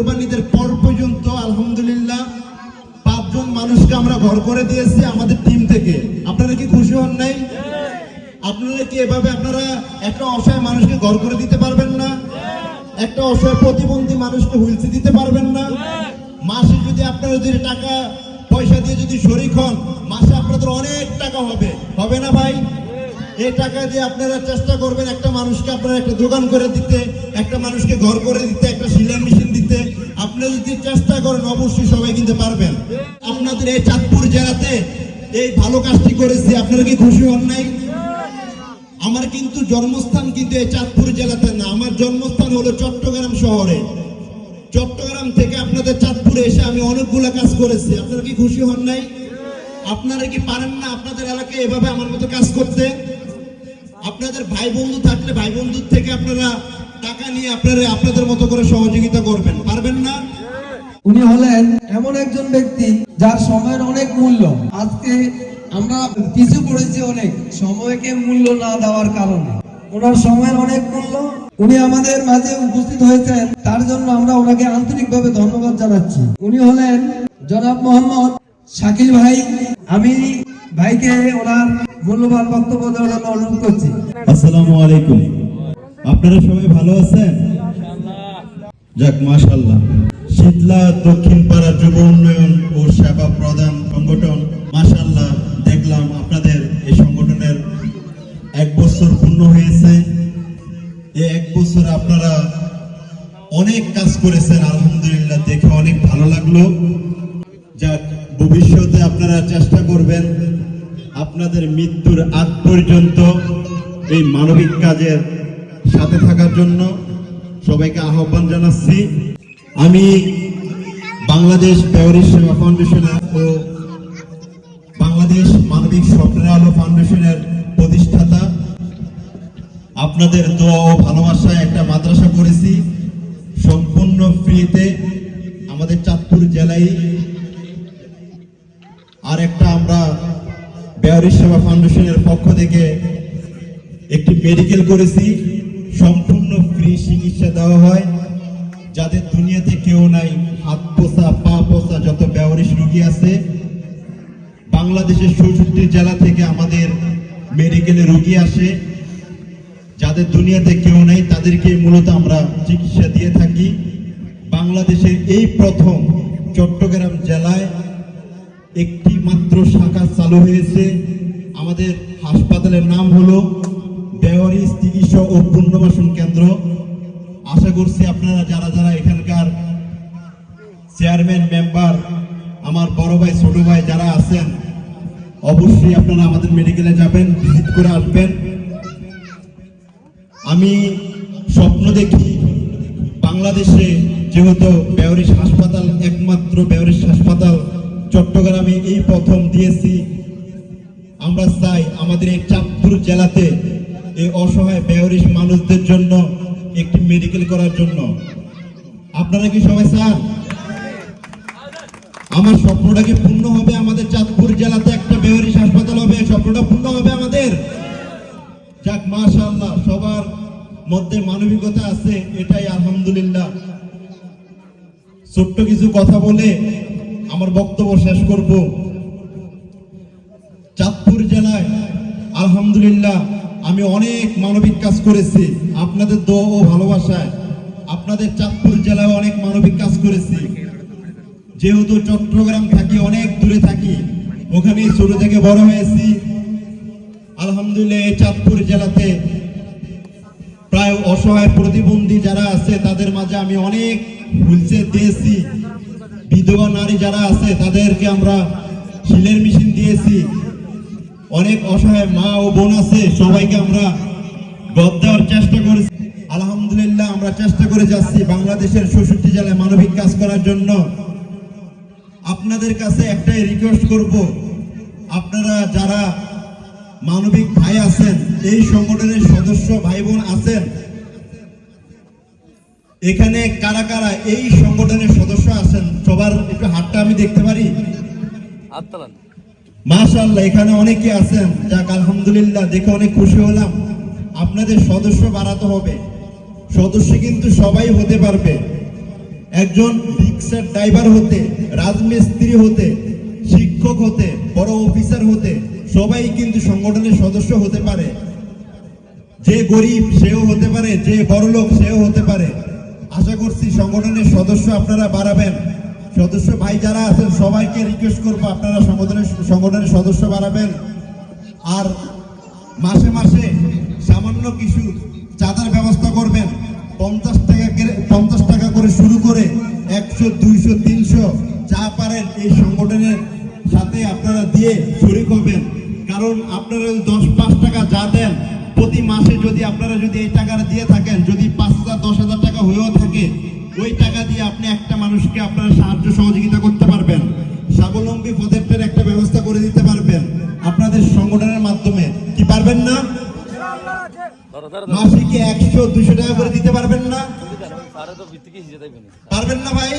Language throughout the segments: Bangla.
কোরবানিদের পর পর্যন্ত, আলহামদুলিল্লাহ, পাঁচজন মানুষকে আমরা ঘর করে দিয়েছি আমাদের টিম থেকে। আপনারা কি খুশি হন নাই? আপনারা কি এভাবে আপনারা একটা অসহায় মানুষকে ঘর করে দিতে পারবেন না? একটা অসহায় প্রতিবন্ধী মানুষকে হুইলসে দিতে পারবেন না? মাসে যদি আপনারা যদি টাকা, পয়সা দিয়ে যদি শরিক হন, মাসে আপনাদের অনেক টাকা হবে। হবে না ভাই? এই টাকা দিয়ে আপনারা চেষ্টা করবেন একটা মানুষকে আপনারা একটা দোকান করে দিতে, একটা মানুষকে ঘর করে দিতে, একটা সিলাই মেশিন দিতে। আপনারা যদি চেষ্টা করেন, অবশ্যই সবাই কিন্তু পারবেন। আপনাদের এই চাঁদপুর জেলাতে এই ভালো কাজটি করেছি, আপনারা কি খুশি হন নাই? আমার কিন্তু জন্মস্থান কিন্তু এই চাঁদপুর জেলাতে না, আমার জন্মস্থান হলো চট্টগ্রাম শহরে। চট্টগ্রাম থেকে আপনাদের চাঁদপুরে এসে আমি অনেকগুলো কাজ করেছি, আপনারা কি খুশি হন নাই? আপনারা কি পারেন না আপনাদের এলাকায় এভাবে আমার মতো কাজ করতে? আপনাদের ভাই বন্ধু থাকলে ভাই বন্ধুর থেকে আপনারা টাকা নিয়ে আপনারা আপনাদের মতো করে সহযোগিতা করবেন, পারবেন না? উনি হলেন এমন একজন ব্যক্তি যার সময়ের অনেক মূল্য। আজকে আমরা পিছু পড়েছি অনেক, সময়কে মূল্য না দেওয়ার কারণে। ওনার সময়ের অনেক মূল্য, উনি আমাদের মাঝে উপস্থিত হয়েছেন, তার জন্য আমরা ওনাকে আন্তরিকভাবে ধন্যবাদ জানাচ্ছি। উনি হলেন জনাব মোহাম্মদ শাকিল ভাই, আমি ভাইকে ওনার মূল্যবান বক্তব্য দেওয়ার জন্য অনুরোধ করছি। আসসালামু আলাইকুম। আপনারা সবাই ভালো আছেন? যাক মাশাল্লাহ শীতলা দক্ষিণ পাড়া যুব উন্নয়ন ও সেবা প্রদান সংগঠন মাশাল্লাহ দেখলাম আপনাদের এই সংগঠনের এক বছর পূর্ণ হয়েছে। এই এক বছর আপনারা অনেক কাজ করেছেন, আলহামদুলিল্লাহ, দেখে অনেক ভালো লাগল। আপনাদের মৃত্যুর আগ পর্যন্ত এই মানবিক কাজের সাথে থাকার জন্য সবাইকে আহ্বান জানাচ্ছি। আমি বাংলাদেশ বেওয়ারি সেবা ফাউন্ডেশনের ও বাংলাদেশ মানবিক স্বপ্নের আলো ফাউন্ডেশনের প্রতিষ্ঠাতা। আপনাদের দোয়া ও ভালোবাসায় একটা মাদ্রাসা করেছি। সম্পূর্ণ ফ্রিতে আমাদের চাঁদপুর জেলায়। আর একটা আমরা বেয়ারি সেবা ফাউন্ডেশনের পক্ষ থেকে একটি মেডিকেল করেছি। সম্পূর্ণ ফ্রি চিকিৎসা দেওয়া হয়। যাদের দুনিয়াতে কেউ নাই, হাত পোষা, পা পোষা যত বেয়ারিশ রোগী আছে, বাংলাদেশের চৌষট্টি জেলা থেকে আমাদের মেডিকেলে রোগী আসে। যাদের দুনিয়াতে কেউ নেই, তাদেরকে মূলত আমরা চিকিৎসা দিয়ে থাকি। বাংলাদেশের এই প্রথম চট্টগ্রাম জেলায় একটি মাত্র শাখা চালু হয়েছে। আমাদের হাসপাতালের নাম হলো বেওয়ারি চিকিৎসা ও পুনর্বাসন কেন্দ্র। আশা করছি আপনারা যারা যারা এখানকার চেয়ারম্যান, মেম্বার, আমার বড় ভাই, ছোট ভাই যারা আছেন, অবশ্যই আপনারা আমাদের মেডিকেলে যাবেন, ভিজিট করে আসবেন। আমি স্বপ্ন দেখি বাংলাদেশে যেহেতু বেওরিশ হাসপাতাল একমাত্র বেওরিশ হাসপাতাল চট্টগ্রামে এই প্রথম দিয়েছি। আমরা চাই আমাদের এই চাঁদপুর জেলাতে এই অসহায় বেওরিশ মানুষদের জন্য একটি মেডিকেল করার জন্য। আপনারা কি সবাই চান? আমার স্বপ্নটা কি পূর্ণ হবে আমাদের চাঁদপুর জেলাতে একটা বেওরিশ হাসপাতাল হবে? স্বপ্নটা পূর্ণ হবে আমাদের? যাক, মাশাআল্লাহ, সবার মধ্যে মানবিকতা আছে, এটাই আলহামদুলিল্লাহ। ছোট্ট কিছু কথা বলে আমার বক্তব্য শেষ করব। চাঁদপুর জেলায়, আলহামদুলিল্লাহ, আমি অনেক মানবিক কাজ করেছি। আপনাদের দোয়া ও ভালোবাসায় আপনাদের চাঁদপুর জেলায় অনেক মানবিক কাজ করেছি। যেহেতু চট্টগ্রাম থাকি, অনেক দূরে থাকি, ওখানেই ছোট থেকে বড় হয়েছি। আলহামদুলিল্লাহ, এই চাঁদপুর জেলাতে প্রায় অসহায় প্রতিবন্ধী যারা আছে, তাদের মাঝে আমি অনেক হুইলচেয়ার দিয়েছি। বিধবা নারী যারা আছে, তাদেরকে আমরা শিলের মেশিন দিয়েছি। অনেক অসহায় মা ও বোন আছে, সবাইকে আমরা গদ দেওয়ার চেষ্টা করেছি। আলহামদুলিল্লাহ, আমরা চেষ্টা করে যাচ্ছি বাংলাদেশের ষষ্ঠী জেলায় মানবিক কাজ করার জন্য। আপনাদের কাছে একটাই রিকোয়েস্ট করব, আপনারা যারা মানবিক ভাই আছেন, এই সংগঠনের সদস্য ভাই বোন আছেন এখানে কারা কারা এই সংগঠনের সদস্য আছেন সবার একটু হাতটা আমি দেখতে পারি? মাশাআল্লাহ এখানে অনেকে আছেন যাক আলহামদুলিল্লাহ দেখে অনেক খুশি হলাম। আপনাদের সদস্য বাড়াতে হবে। সদস্য কিন্তু সবাই হতে পারবে। একজন রিক্সার ড্রাইভার হতে রাজমিস্ত্রি হতে শিক্ষক হতে বড় অফিসার হতে সবাই কিন্তু সংগঠনের সদস্য হতে পারে। যে গরিব সেও হতে পারে যে বড়লোক সেও হতে পারে। আশা করছি সংগঠনের সদস্য আপনারা বাড়াবেন। সদস্য ভাই যারা আছেন, সবাইকে রিকোয়েস্ট করব আপনারা সংগঠনের সংগঠনের সদস্য বাড়াবেন। আর মাসে মাসে সামান্য কিছু চাঁদার ব্যবস্থা করবেন। পঞ্চাশ টাকা পঞ্চাশ টাকা করে শুরু করে একশো, দুইশো, তিনশো যা পারেন এই সংগঠনের সাথে আপনারা দিয়ে শরিক হবেন কারণ আপনারা যদি দশ, পাঁচ টাকা যা দেন, প্রতি মাসে যদি আপনারা যদি এই টাকাটা দিয়ে থাকেন মানুষকে আপনারা সাহায্য সহযোগিতা করতে পারবেন। স্বাবলম্বী প্রজেক্টের একটা ব্যবস্থা করে দিতে পারবেন। আপনাদের সংগঠনের মাধ্যমে। কি পারবেন না? ধরো ধরো মাসে কি একশো দুশো টাকা করে দিতে পারবেন না? পারবেন না ভাই?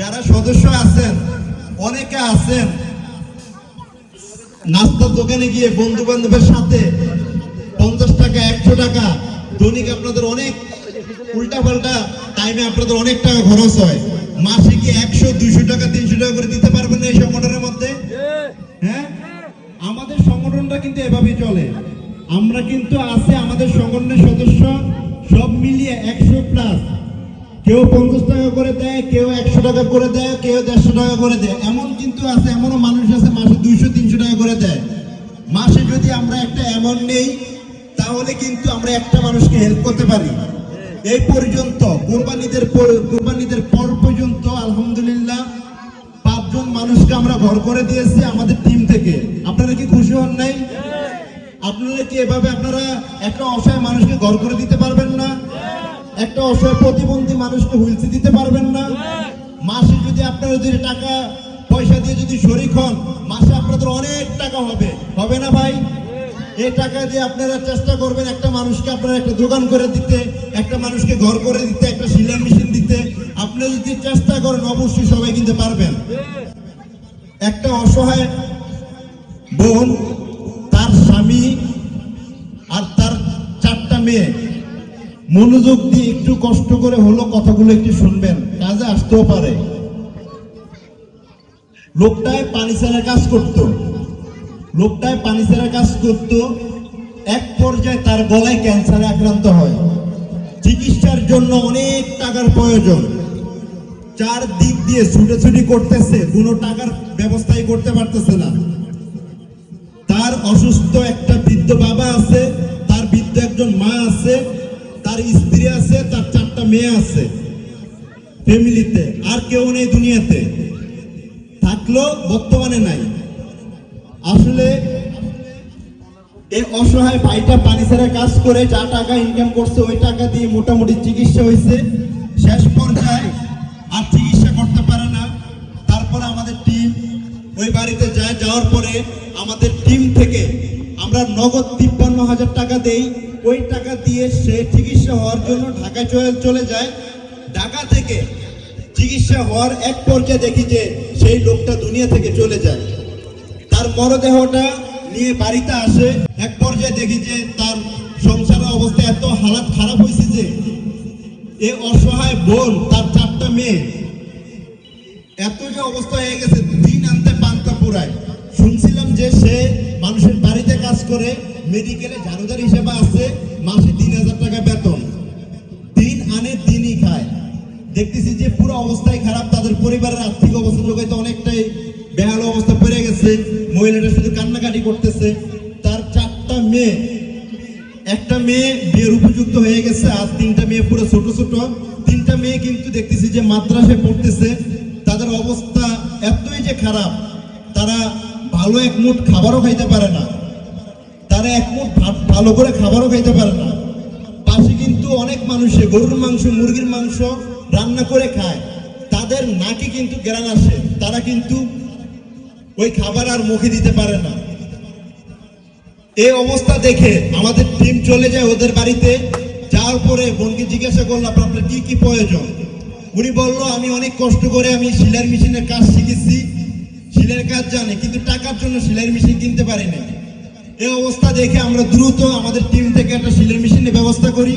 যারা সদস্য আছেন, অনেকে আছেন, নাস্তার দোকানে গিয়ে বন্ধু বান্ধবের সাথে পঞ্চাশ টাকা, একশো টাকা, দৈনিক আপনাদের অনেক উল্টা পাল্টা টাইমে আপনাদের অনেক টাকা খরচ হয়। মাসে কি একশো, দুইশো টাকা, তিনশো টাকা করে দিতে পারবেন না এই সংগঠনের মধ্যে? হ্যাঁ? আমাদের সংগঠনটা কিন্তু এভাবেই চলে। আমরা কিন্তু আছে আমাদের সংগঠনের সদস্য, সব মিলিয়ে একশো প্লাস কেউ পঞ্চাশ টাকা করে দেয়, কেউ একশো টাকা করে দেয়, কেউ দেড়শো টাকা করে দেয়। এমন কিন্তু আছে, এমনও মানুষ আছে, মাসে দুইশো, তিনশো টাকা করে দেয়। মাসে যদি আমরা একটা অ্যামাউন্ট নেই, তাহলে কিন্তু আমরা একটা মানুষকে হেল্প করতে পারি। এই পর্যন্ত, কোরবানিদের কোরবানিদের পর পর্যন্ত, আলহামদুলিল্লাহ, পাঁচজন মানুষকে আমরা ঘর করে দিয়েছি আমাদের টিম থেকে। আপনারা কি খুশি হন নাই? আপনারা কি এভাবে আপনারা একটা অসহায় মানুষকে ঘর করে দিতে পারবেন না? একটা অসহায় প্রতিবন্ধী মানুষকে হুইলসি দিতে পারবেন না? মাসে যদি আপনারা যদি টাকা, পয়সা দিয়ে যদি শরিক হন, মাসে আপনাদের অনেক টাকা হবে। হবে না ভাই? এই টাকা দিয়ে আপনারা চেষ্টা করবেন একটা মানুষকে আপনারা একটা দোকান করে দিতে, একটা মানুষকে ঘর করে দিতে, একটা সিলাই মেশিন দিতে। আপনি যদি চেষ্টা করেন, অবশ্যই সবাই কিনতে পারবেন। একটা অসহায় বোন, তার স্বামী আর তার চারটা মেয়ে। মনোযোগ দিয়ে একটু কষ্ট করে হলো কথাগুলো একটু শুনবেন। কাজে আসতেও পারে। লোকটায় পানি ছাড়া কাজ করত। লোকটায় পানি ছাড়া কাজ করত, এক পর্যায়ে তার গলায় ক্যান্সারে আক্রান্ত হয়। চিকিৎসার জন্য অনেক টাকার প্রয়োজন। চার দিক দিয়ে ছুটোছুটি করতেছে, কোনো টাকার ব্যবস্থাই করতে পারতেছে না। তার অসুস্থ একটা বৃদ্ধ বাবা আছে, তার বৃদ্ধ একজন মা আছে, তার স্ত্রী আছে, তার চারটা মেয়ে আছে ফ্যামিলিতে আর কেউ নেই দুনিয়াতে। থাকল বর্তমানে নাই। আসলে এই অসহায় ভাইটা পানি ছাড়া কাজ করে যা টাকা ইনকাম করছে, ওই টাকা দিয়ে মোটামুটি চিকিৎসা হয়েছে। শেষ পর্যায়ে আর চিকিৎসা করতে পারে না। তারপরে আমাদের টিম ওই বাড়িতে যায়, যাওয়ার পরে আমাদের টিম থেকে আমরা নগদ তিপ্পান্ন হাজার টাকা দেই। ওই টাকা দিয়ে সে চিকিৎসা হওয়ার জন্য ঢাকা চলে চলে যায়। ঢাকা থেকে চিকিৎসা হওয়ার এক পর্যায়ে দেখি যে সেই লোকটা দুনিয়া থেকে চলে যায়। তার মরদেহটা নিয়ে বাড়িতে আসে। এক পর্যায়ে দেখি যে তার সংসারের অবস্থা এত হালাত খারাপ হয়েছে যে এ অসহায় বোন, তার চারটা মেয়ে। এত যে অবস্থা হয়ে গেছে, দিন আনতে পান্তা পুরায় শুনছিলাম যে সে মানুষের বাড়িতে কাজ করে, মেডিকেলে ঝাড়ুদার হিসেবে আছে, মাসে তিন হাজার টাকা বেতন। দিন আনে, দিনই খায়। দেখতেছি যে পুরো অবস্থায় যে খারাপ, তারা ভালো এক মুঠ খাবারও খাইতে পারে না। তারা এক মুঠ ভালো করে খাবারও খাইতে পারে না। পাশে কিন্তু অনেক মানুষে গরুর মাংস, মুরগির মাংস রান্না করে খায়। তাদের নাকি কিন্তু গ্রান আসে। তারা কিন্তু ওই খাবার আর মুখে দিতে পারে না। এই অবস্থা দেখে আমাদের টিম চলে যায় ওদের বাড়িতে। যাওয়ার পরে বোনকে জিজ্ঞাসা করলাম আপনার কি কি প্রয়োজন? উনি বলল, আমি অনেক কষ্ট করে আমি সিলাই মেশিনের কাজ শিখেছি। সিলাইয়ের কাজ জানে, কিন্তু টাকার জন্য সিলাইয়ের মেশিন কিনতে পারিনি এই অবস্থা দেখে আমরা দ্রুত আমাদের টিম থেকে একটা সিলাই মেশিনের ব্যবস্থা করি।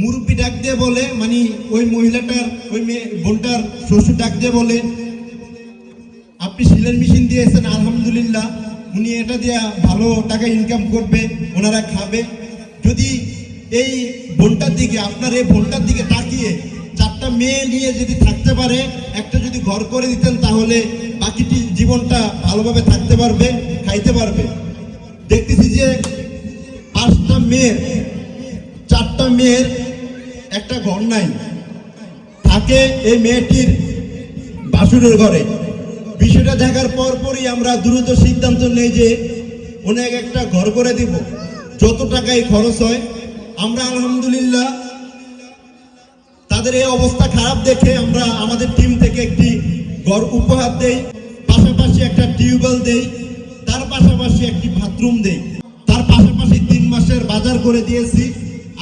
মুরব্বী ডাক দিয়ে বলে মানে ওই মহিলাটার, ওই মেয়ে, বোনটার শ্বশুর ডাক দিয়ে বলে, আপনি সিলের মেশিন দিয়েছেন, আলহামদুলিল্লাহ। উনি এটা দিয়ে ভালো টাকা ইনকাম করবে, ওনারা খাবে। যদি এই বোনটার দিকে, আপনার এই বোনটার দিকে তাকিয়ে চারটা মেয়ে নিয়ে যদি থাকতে পারে, একটা যদি ঘর করে দিতেন, তাহলে বাকিটি জীবনটা ভালোভাবে থাকতে পারবে, খাইতে পারবে। দেখতেছি যে পাঁচটা মেয়ের, চারটা মেয়ের একটা ঘর নাই। থাকে এই মেয়েটির বাসুরের ঘরে। বিষয়টা দেখার পর পরই আমরা দ্রুত সিদ্ধান্ত নেই যে অনেক একটা ঘর করে দিব। যত টাকাই খরচ হয়, আমরা আলহামদুলিল্লাহ তাদের এই অবস্থা খারাপ দেখে আমরা আমাদের টিম থেকে একটি ঘর উপহার দেই, পাশাপাশি একটা টিউবওয়েল দেই, তার পাশাপাশি একটি বাথরুম দেই। তার পাশাপাশি তিন মাসের বাজার করে দিয়েছি।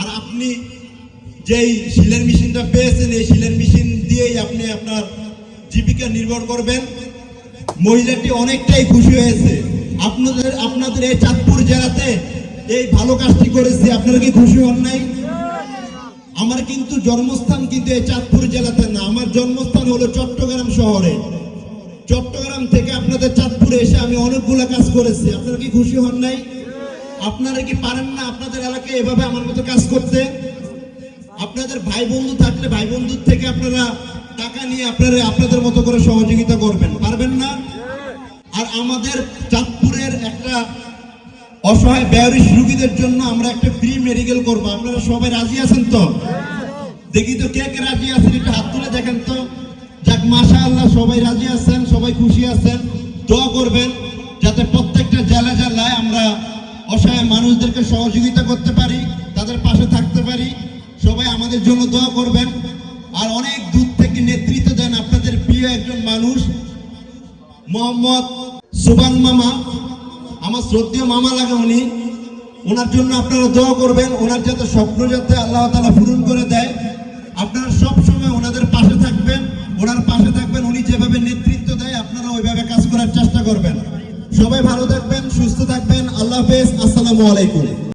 আর আপনি যেই শিলের মেশিনটা পেয়েছেন, এই শিলের মেশিন দিয়েই আপনি আপনার জীবিকা নির্ভর করবেন। মহিলাটি অনেকটাই খুশি হয়েছে। আপনাদের আপনাদের এই চাঁদপুর জেলাতে এই ভালো কাজটি করেছে। আপনারা কি খুশি হন নাই? আমার কিন্তু জন্মস্থান কিন্তু এই চাঁদপুর জেলাতে না। আমার জন্মস্থান হলো চট্টগ্রাম শহরে। চট্টগ্রাম থেকে আপনাদের চাঁদপুরে এসে আমি অনেকগুলো কাজ করেছি। আপনারা কি খুশি হন নাই? আপনারা কি পারেন না আপনাদের এলাকায় এভাবে আমার মতো কাজ করতে? আপনাদের ভাই বন্ধু থাকলে ভাই বন্ধুর থেকে আপনারা টাকা নিয়ে আপনারা আপনাদের মতো করে সহযোগিতা করবেন। পারবেন না? আর আমাদের চাঁদপুরের একটা অসহায় ব্যয়রিস রুগীদের জন্য আমরা একটা ফ্রি মেডিকেল করব। আপনারা সবাই রাজি আছেন তো? দেখি তো কে কে রাজি আছেন, একটু হাত তুলে দেখেন তো। যাক মাশা আল্লাহ সবাই রাজি আছেন, সবাই খুশি আছেন। দোয়া করবেন, যাতে প্রত্যেকটা জেলা জেলায় আমরা অসহায় মানুষদেরকে সহযোগিতা করতে পারি, তাদের পাশে থাকতে পারি। সবাই আমাদের জন্য দোয়া করবেন। আর অনেক দূর থেকে নেতৃত্ব দেন আপনাদের প্রিয় একজন মানুষ, মোহাম্মদ সুবান মামা। আমার শ্রদ্ধেয় মামা লাগে উনি। ওনার জন্য আপনারা দোয়া করবেন। ওনার যাতে স্বপ্ন যাতে আল্লাহ তালা পূরণ করে দেয়। আপনারা সব সময় ওনাদের পাশে থাকবেন। ওনার পাশে থাকবেন, উনি যেভাবে নেতৃত্ব দেয়, আপনারা ওইভাবে কাজ করার চেষ্টা করবেন। সবাই ভালো থাকবেন, সুস্থ থাকবেন। আল্লাহ হাফেজ। আসসালামু আলাইকুম।